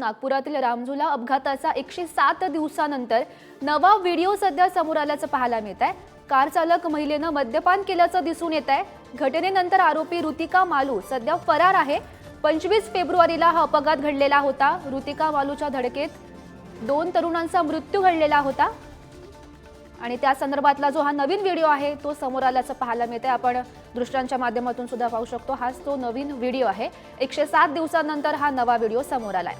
नागपुरातील रामझुला अपघाताचा एकशे सात दिवसानंतर नवा व्हिडिओ सध्या समोर आल्याचं पाहायला मिळत आहे. कार चालक महिलेनं मद्यपान केल्याचं दिसून येत आहे. घटनेनंतर आरोपी ऋतिका मालू सध्या फरार आहे. पंचवीस फेब्रुवारीला हा अपघात घडलेला होता. ऋतिका मालूच्या धडकेत दोन तरुणांचा मृत्यू घडलेला होता. आणि त्या संदर्भातला जो हा नवीन व्हिडिओ आहे तो समोर आल्याचं पाहायला मिळतंय आपण दृष्टांच्या माध्यमातून सुद्धा पाहू शकतो हाच तो नवीन व्हिडिओ आहे. एकशे सात दिवसानंतर हा नवा व्हिडिओ समोर आलाय.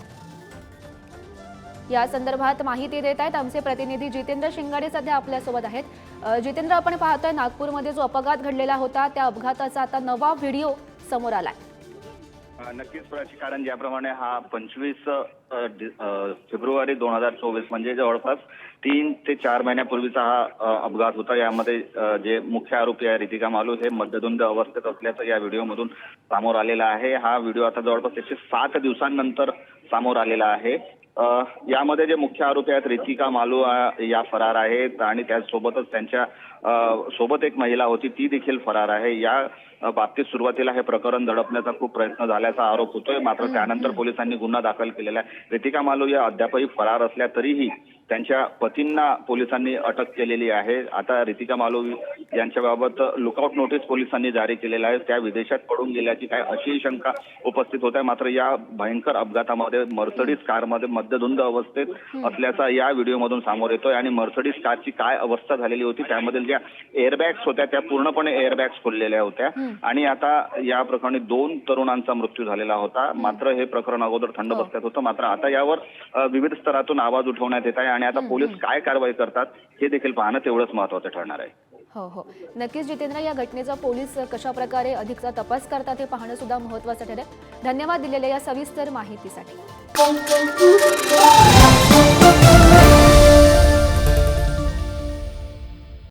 या संदर्भात माहिती देत आहेत. आमचे प्रतिनिधी जितेंद्र शिंगाडे सध्या आपल्यासोबत आहेत. जितेंद्र आपण पाहतोय नागपूरमध्ये जो अपघात घडलेला होता त्या अपघाताचा आता नवा व्हिडिओ समोर आलाय. नक्कीच प्राची कारण ज्याप्रमाणे हा पंचवीस फेब्रुवारी दोन हजार चोवीस म्हणजे जवळपास तीन ते चार महिन्यापूर्वीचा हा अपघात होता. यामध्ये जे मुख्य आरोपी आहे रितिका मालू हे मध्यधुंद अवस्थेत असल्याचं या व्हिडिओमधून समोर आलेला आहे. हा व्हिडिओ आता जवळपास एकशे सात दिवसांनंतर समोर आलेला आहे. यामध्ये जे मुख्य आरोपी आहेत रितिका मालू या फरार आहेत आणि त्याचसोबतच त्यांच्यासोबत एक महिला होती ती देखील फरार आहे. या बाबतीत सुरुवातीला हे प्रकरण दडपण्याचा खूप प्रयत्न झाल्याचा आरोप होतोय. मात्र त्यानंतर पोलिसांनी गुन्हा दाखल केलेला आहे. रितिका मालू या अद्यापही फरार असल्या तरीही त्यांच्या पतींना पोलिसांनी अटक केलेली आहे. आता रितिका मालू यांच्याबाबत लुकआउट नोटीस पोलिसांनी जारी केलेला आहे. त्या विदेशात पडून गेल्याची काय अशी शंका उपस्थित होत आहे? मात्र या भयंकर अपघातामध्ये मर्सडीज कारमध्ये मध्यधुंद अवस्थेत असल्याचा या व्हिडिओमधून समोर येतोय आणि मर्सडीज कारची काय अवस्था झालेली होती? त्यामधील ज्या एअरबॅग्स होत्या त्या पूर्णपणे एअरबॅग्स खोललेल्या होत्या. आणि आता या प्रकरणी दोन तरुणांचा मृत्यू झालेला होता. मात्र हे प्रकरण अगोदर थंड बसल्यात होतं. मात्र आता यावर विविध स्तरातून आवाज उठवण्यात येत आहे आणि आता पोलीस काय कारवाई करतात हे देखील पाहणं तेवढंच महत्वाचं ठरणार आहे. हो हो. नक्कीच जितेंद्र या घटनेचा पोलीस कशा प्रकारे अधिकचा तपास करतात हे पाहणं सुद्धा महत्वाचं ठरेल. धन्यवाद दिलेल्या या सविस्तर माहितीसाठी.